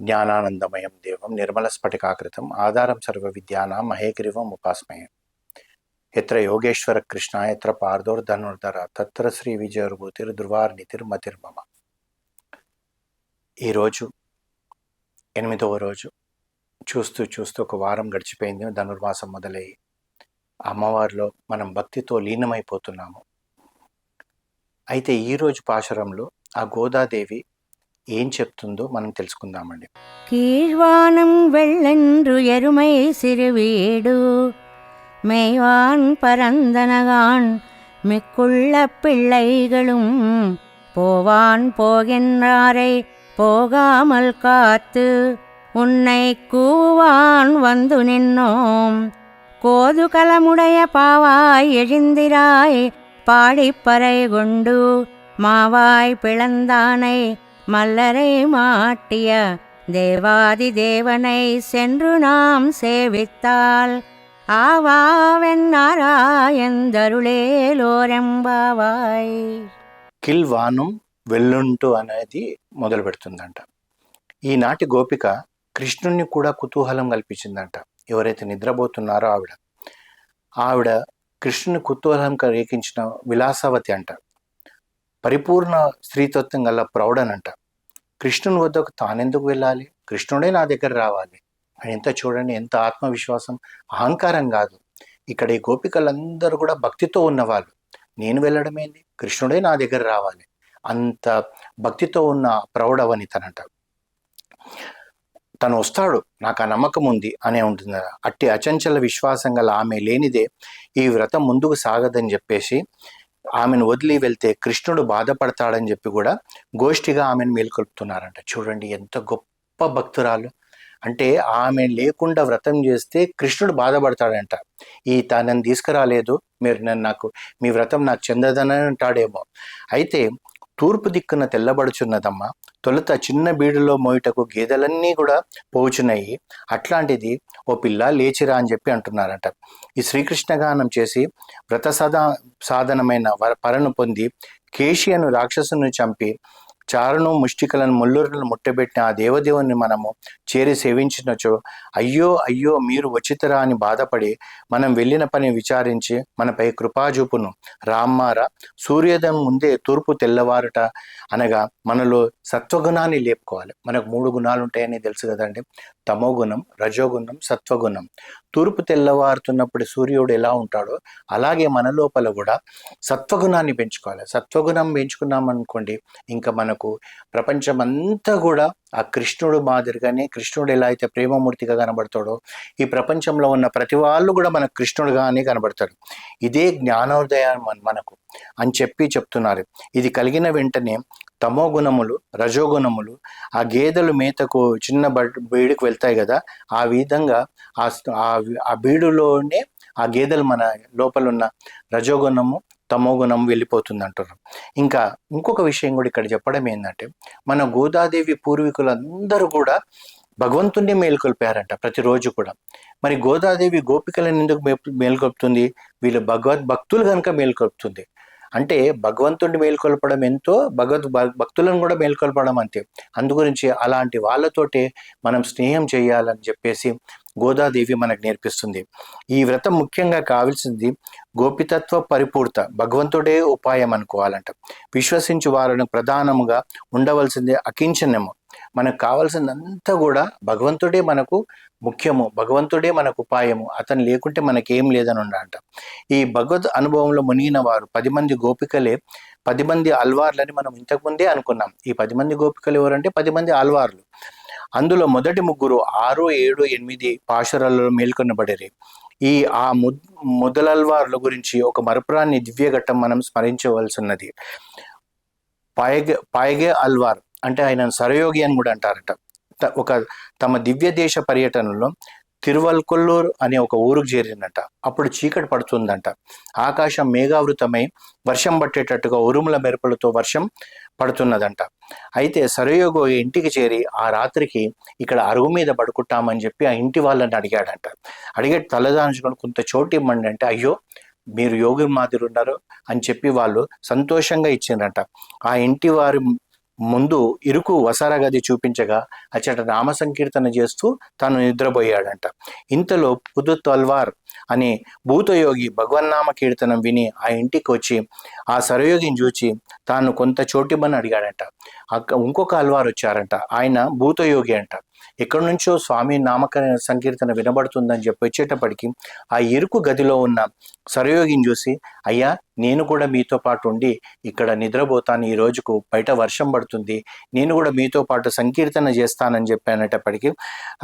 జ్ఞానానందమయం దేవం నిర్మలస్ఫటికాకృతం ఆధారం సర్వ విద్యానాం మహేగ్రీవం ఉపాస్మయం. ఎత్ర యోగేశ్వర కృష్ణ ఎత్ర పార్దోర్ధనుర్ధర తత్ర శ్రీ విజయరుభూతిర్ ధృవార్నితిర్ మతిర్మమ ఈరోజు ఎనిమిదవ రోజు చూస్తూ చూస్తూ ఒక వారం గడిచిపోయింది. ధనుర్మాసం మొదలయ్యి అమ్మవారిలో మనం భక్తితో లీనమైపోతున్నాము. అయితే ఈరోజు పాశరంలో ఆ గోదాదేవి ఏం చెప్తుందో మనం తెలుసుకుందామండి கீழ்வானம் வெள்ளென்று எருமை சிறுவீடு மேய்வான் பரந்தனகான் மிக்குள்ள பிள்ளைகளும் போவான் போகின்றாரை போகாமல் காத்து உன்னை கூவான் வந்து நின்னோம் கோதுகலமுடைய பாவாய் எழுந்திராய் பாடிப்பறை கொண்டு மாவாய் பிளந்தானை மல்லரை மாட்டிய தேவாதி தேவனை சென்று நாம் சேவித்தால் ஆவாவென்னாராயந்தருளேலோரெம்பாவாய் కిల్ వానం వెల్లుంటు అనేది మొదలు పెడుతుందంట ఈనాటి గోపిక కృష్ణుణ్ణి కూడా కుతూహలం కల్పించిందంట ఎవరైతే నిద్రపోతున్నారో ఆవిడ ఆవిడ కృష్ణుని కుతూహలం రేకించిన విలాసవతి అంట పరిపూర్ణ స్త్రీతత్వం గల ప్రౌఢనంట. కృష్ణుని వద్దకు తానెందుకు వెళ్ళాలి? కృష్ణుడే నా దగ్గర రావాలి. అని ఎంత చూడండి ఎంత ఆత్మవిశ్వాసం. అహంకారం కాదు. ఇక్కడ ఈ గోపికలందరూ కూడా భక్తితో ఉన్నవాళ్ళు. నేను వెళ్ళడమేంది కృష్ణుడే నా దగ్గర రావాలి. అంత భక్తితో ఉన్న ప్రౌఢవని తనంట తను వస్తాడు. నాకు ఆ నమ్మకం ఉంది అనే ఉంటుంది అట్టి అచంచల విశ్వాసం గల ఆమె లేనిదే ఈ వ్రతం ముందుకు సాగదని చెప్పేసి ఆమెను వదిలి వెళ్తే కృష్ణుడు బాధపడతాడని చెప్పి కూడా గోష్ఠిగా ఆమెను మేల్కొల్పుతున్నారంట. చూడండి ఎంత గొప్ప భక్తురాలు. అంటే ఆమె లేకుండా వ్రతం చేస్తే కృష్ణుడు బాధపడతాడంట. ఈ తనని తీసుకురాలేదు. మీరు నన్ను నాకు మీ వ్రతం నాకు చెందదని అంటాడేమో అయితే తూర్పు దిక్కున తెల్లబడుచున్నదమ్మ. తొలుత చిన్న బీడులో మోయుటకు గేదెలన్నీ కూడా పోచున్నాయి అట్లాంటిది ఓ పిల్ల లేచిరా అని చెప్పి అంటున్నారట. ఈ శ్రీకృష్ణ గానం చేసి వ్రత సదా సాధనమైన వర పరను పొంది కేశియను రాక్షసుని చంపి చారును ముష్టికలను ముల్లురులను ముట్టబెట్టిన ఆ దేవదేవుని మనము చేరి సేవించినచో అయ్యో అయ్యో మీరు వచ్చితరా అని బాధపడి మనం వెళ్ళిన పని విచారించి మనపై కృపాజూపును రామ్మార సూర్యోదయం ముందే తూర్పు తెల్లవారుట అనగా మనలో సత్వగుణాన్ని లేపుకోవాలి. మనకు మూడు గుణాలు ఉంటాయని తెలుసు కదండి. తమో గుణం రజోగుణం సత్వగుణం. తూర్పు తెల్లవారుతున్నప్పుడు సూర్యుడు ఎలా ఉంటాడో అలాగే మన లోపల కూడా సత్వగుణాన్ని పెంచుకోవాలి. సత్వగుణం పెంచుకున్నామనుకోండి ఇంకా మనకు ప్రపంచం అంతా కూడా ఆ కృష్ణుడు మాదిరిగానే కృష్ణుడు ఎలా అయితే ప్రేమమూర్తిగా కనబడతాడో ఈ ప్రపంచంలో ఉన్న ప్రతి వాళ్ళు కూడా మనకు కృష్ణుడుగానే కనబడతాడు ఇదే జ్ఞానోదయం మనకు అని చెప్పి చెప్తున్నారు. ఇది కలిగిన వెంటనే తమో గుణములు రజోగుణములు ఆ గేదెలు మేతకు చిన్న బీడుకు వెళ్తాయి కదా ఆ విధంగా ఆ ఆ బీడులోనే ఆ గేదెలు మన లోపల ఉన్న రజోగుణము తమోగుణం వెళ్ళిపోతుంది అంటారు ఇంకా ఇంకొక విషయం కూడా ఇక్కడ చెప్పడం ఏంటంటే మన గోదాదేవి పూర్వీకులందరూ కూడా భగవంతుణ్ణి మేల్కొల్పారంట ప్రతిరోజు కూడా. మరి గోదాదేవి గోపికలను ఎందుకు మే- మేల్కొల్పుతుంది? వీళ్ళు భగవద్ భక్తులు కనుక మేల్కొల్పుతుంది. అంటే భగవంతుడిని మేల్కొల్పడం ఎంతో భగవద్ భ- భక్తులను కూడా మేల్కొల్పడం అంతే. అందుగురించి అలాంటి వాళ్ళతోటే మనం స్నేహం చేయాలని చెప్పేసి గోదాదేవి మనకు నేర్పిస్తుంది. ఈ వ్రతం ముఖ్యంగా కావాల్సింది గోపితత్వ పరిపూర్త భగవంతుడే ఉపాయం అనుకోవాలంట. విశ్వసించు వారిని ప్రధానముగా ఉండవలసింది అకించనము. మనకు కావాల్సిందంతా కూడా భగవంతుడే మనకు ముఖ్యము. భగవంతుడే మనకు ఉపాయము. అతను లేకుంటే మనకేం లేదని ఉండంట ఈ భగవద్ అనుభవంలో మునిగిన వారు పది మంది గోపికలే పది మంది అల్వార్లని మనం ఇంతకుముందే అనుకున్నాం. ఈ పది మంది గోపికలు ఎవరంటే పది మంది అల్వార్లు. అందులో మొదటి ముగ్గురు ఆరు ఏడు ఎనిమిది పాశురాలలో మేల్కొనబడిరి. ఈ ఆ ము మొదలల్వార్ల గురించి ఒక మరపురాన్ని దివ్యఘట్టం మనం స్మరించవలసి ఉన్నది పాయగే పాయగే అల్వార్ అంటే ఆయన సరయోగి అని కూడా అంటారట. ఒక తమ దివ్య దేశ పర్యటనలో తిరువల్కొల్లూరు అనే ఒక ఊరుకు చేరిందట. అప్పుడు చీకటి పడుతుందంట. ఆకాశం మేఘావృతమై వర్షం పట్టేటట్టుగా ఉరుముల మెరుపులతో వర్షం పడుతున్నదంట. అయితే సరయోగో ఇంటికి చేరి ఆ రాత్రికి ఇక్కడ అరుగు మీద పడుకుంటామని చెప్పి ఆ ఇంటి వాళ్ళని అడిగాడంట. అడిగే తలదాంచుకొని కొంత చోటు ఇవ్వండి అంటే అయ్యో మీరు యోగి మాదిరి ఉన్నారు అని చెప్పి వాళ్ళు సంతోషంగా ఇచ్చిందంట ఆ ఇంటి వారి ముందు ఇరుకు వసార గది చూపించగా అచ్చట నామ సంకీర్తన చేస్తూ తాను నిద్రపోయాడంట. ఇంతలో పుదు తల్వార్ అనే భూతయోగి భగవన్నామ కీర్తనం విని ఆ ఇంటికి వచ్చి ఆ సరయోగిని చూచి తాను కొంత చోటిమని అడిగాడంట. ఇంకొక అల్వారు వచ్చారంట ఆయన భూతయోగి అంట. ఎక్కడి నుంచో స్వామి నామక సంకీర్తన వినబడుతుందని చెప్పి వచ్చేటప్పటికి ఆ ఎరుకు గదిలో ఉన్న సరయోగిని చూసి అయ్యా నేను కూడా మీతో పాటు ఉండి ఇక్కడ నిద్రపోతాను. ఈ రోజుకు బయట వర్షం పడుతుంది. నేను కూడా మీతో పాటు సంకీర్తన చేస్తానని చెప్పానటప్పటికి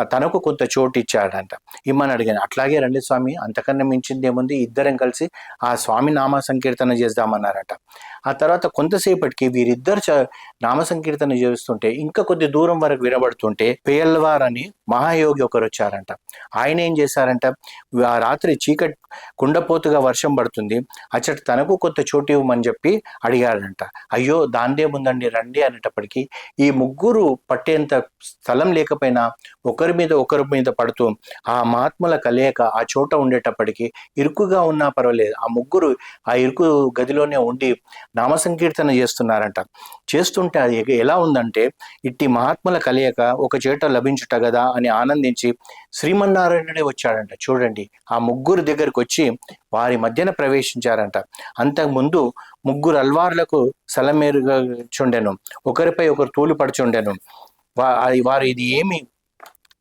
ఆ తనకు కొంత చోటు ఇచ్చాడంట. ఇమ్మని అడిగాను. అట్లాగే రండి స్వామి అంతకన్నా మించింది ఏముంది? ఇద్దరం కలిసి ఆ స్వామి నామ సంకీర్తన చేద్దామన్నారట. ఆ తర్వాత కొంతసేపటికి వీరిద్దరు చ నామ సంకీర్తన చేస్తుంటే ఇంకా కొద్ది దూరం వరకు వినబడుతుంటే పేయల్వార్ అని మహాయోగి ఒకరు వచ్చారంట. ఆయన ఏం చేశారంట? ఆ రాత్రి చీకటి కుండపోతుగా వర్షం పడుతుంది. అచ్చట తనకు కొంత చోటు ఇవ్వమని చెప్పి అడిగారంట. అయ్యో దాందేముందండి రండి అనేటప్పటికీ ఈ ముగ్గురు పట్టేంత స్థలం లేకపోయినా ఒకరి మీద ఒకరి మీద పడుతూ ఆ మహాత్ముల కలయిక ఆ చోట ఉండేటప్పటికి ఇరుకుగా ఉన్నా పర్వాలేదు. ఆ ముగ్గురు ఆ ఇరుకు గదిలోనే ఉండి నామ సంకీర్తన చేస్తున్నారంట. చేస్తుంటే అది ఎలా ఉందంటే ఇట్టి మహాత్ముల కలయిక ఒక చేట లభించుట కదా అని ఆనందించి శ్రీమన్నారాయణుడే వచ్చాడంట. చూడండి ఆ ముగ్గురు దగ్గరికి వచ్చి వారి మధ్యన ప్రవేశించారంట. అంతకుముందు ముగ్గురు అల్వార్లకు సలమేరుగా చుండెను ఒకరిపై ఒకరు తోలు పడుచుండెను అది వారు ఇది ఏమి?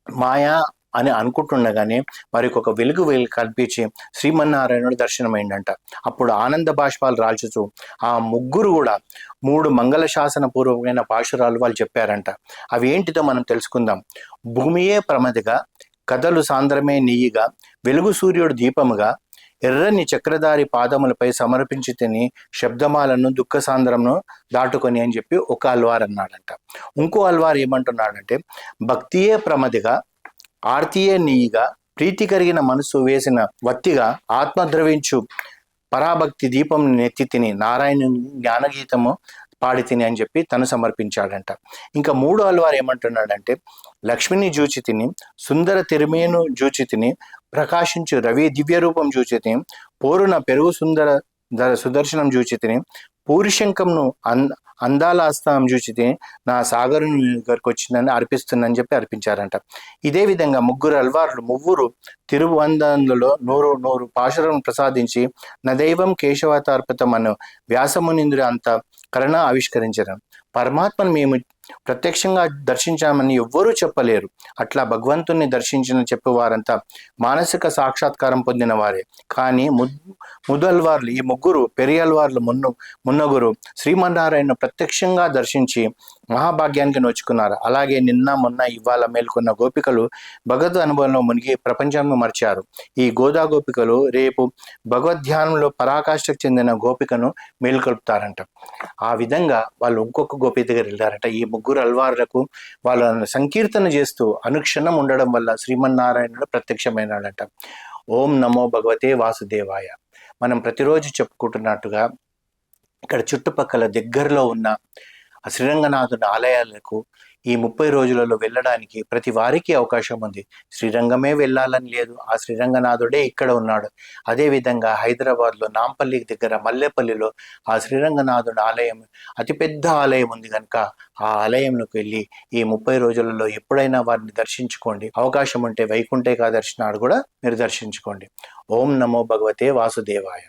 మాయా? అని అనుకుంటుండగానే వారికి ఒక వెలుగు వెలుగు కల్పించి శ్రీమన్నారాయణుడు దర్శనమైందంట. అప్పుడు ఆనంద బాష్పాలు రాల్చుతూ ఆ ముగ్గురు కూడా మూడు మంగళ శాసన పూర్వకమైన పాశురాలు వాళ్ళు చెప్పారంట. అవి ఏంటిదో మనం తెలుసుకుందాం. భూమియే ప్రమదిగా కథలు సాంద్రమే నెయ్యిగా వెలుగు సూర్యుడు దీపముగా ఎర్రని చక్రధారి పాదములపై సమర్పించి తిని శబ్దమాలను దుఃఖ సాంద్రమును దాటుకొని అని చెప్పి ఒక అల్వార్ అన్నాడంట ఇంకో అల్వార్ ఏమంటున్నాడంటే భక్తియే ప్రమదిగా ఆర్తియే నీయిగా ప్రీతి కరిగిన మనసు వేసిన వత్తిగా ఆత్మద్రవించు పరాభక్తి దీపం నెత్తి తిని నారాయణుని జ్ఞానగీతము పాడి తిని అని చెప్పి తను సమర్పించాడంట. ఇంకా మూడో అల్వారు ఏమంటున్నాడంటే లక్ష్మిని జూచి తిని సుందర తిరుమేను జూచి తిని ప్రకాశించు రవి దివ్య రూపం జూచి తిని పోరున పెరుగు సుందర ద- సుదర్శనం జూచి తిని పూరిశంకంను అన్ అందాల ఆస్థానం చూచితే నా సాగరుని దగ్గరకు వచ్చిందని అర్పిస్తుందని చెప్పి అర్పించారంట. ఇదే విధంగా ముగ్గురు అల్వార్లు ముగ్గురు తిరువందంలో నూరు నూరు పాశురం ప్రసాదించి నా దైవం కేశవతార్పితమను వ్యాసమునిందుడు అంత కరణ ఆవిష్కరించారు. పరమాత్మను మేము ప్రత్యక్షంగా దర్శించామని ఎవ్వరూ చెప్పలేరు. అట్లా భగవంతుణ్ణి దర్శించిన చెప్పేవారంతా మానసిక సాక్షాత్కారం పొందిన వారే. కానీ ముద్ ముదల్వార్లు ఈ ముగ్గురు పెరియల్వార్లు మున్ను మున్నగురు శ్రీమన్నారాయణ ప్రత్యక్షంగా దర్శించి మహాభాగ్యానికి నోచుకున్నారు. అలాగే నిన్న మొన్న ఇవాళ మేల్కొన్న గోపికలు భగవద్ అనుభవంలో మునిగి ప్రపంచాన్ని మర్చారు. ఈ గోదా గోపికలు రేపు భగవద్ధ్యానంలో పరాకాష్ఠకు చెందిన గోపికను మేల్కొల్పుతారంట. ఆ విధంగా వాళ్ళు ఇంకొక గోపి దగ్గర వెళ్ళారంట. ఈ ముగ్గురు అల్వార్లకు వాళ్ళ సంకీర్తన చేస్తూ అనుక్షణం ఉండడం వల్ల శ్రీమన్నారాయణుడు ప్రత్యక్షమైనాడట. ఓం నమో భగవతే వాసుదేవాయ. మనం ప్రతిరోజు చెప్పుకుంటున్నట్టుగా ఇక్కడ చుట్టుపక్కల దగ్గరలో ఉన్న ఆ శ్రీరంగనాథుని ఆలయాలకు ఈ ముప్పై రోజులలో వెళ్ళడానికి ప్రతి వారికి అవకాశం ఉంది. శ్రీరంగమే వెళ్ళాలని లేదు. ఆ శ్రీరంగనాథుడే ఇక్కడ ఉన్నాడు. అదేవిధంగా హైదరాబాద్లో నాంపల్లి దగ్గర మల్లెపల్లిలో ఆ శ్రీరంగనాథుడు ఆలయం అతిపెద్ద ఆలయం ఉంది కనుక ఆ ఆలయంలోకి వెళ్ళి ఈ ముప్పై రోజులలో ఎప్పుడైనా వారిని దర్శించుకోండి. అవకాశం ఉంటే వైకుంఠ ఏకాదర్శనాడు కూడా మీరు దర్శించుకోండి. ఓం నమో భగవతే వాసుదేవాయ.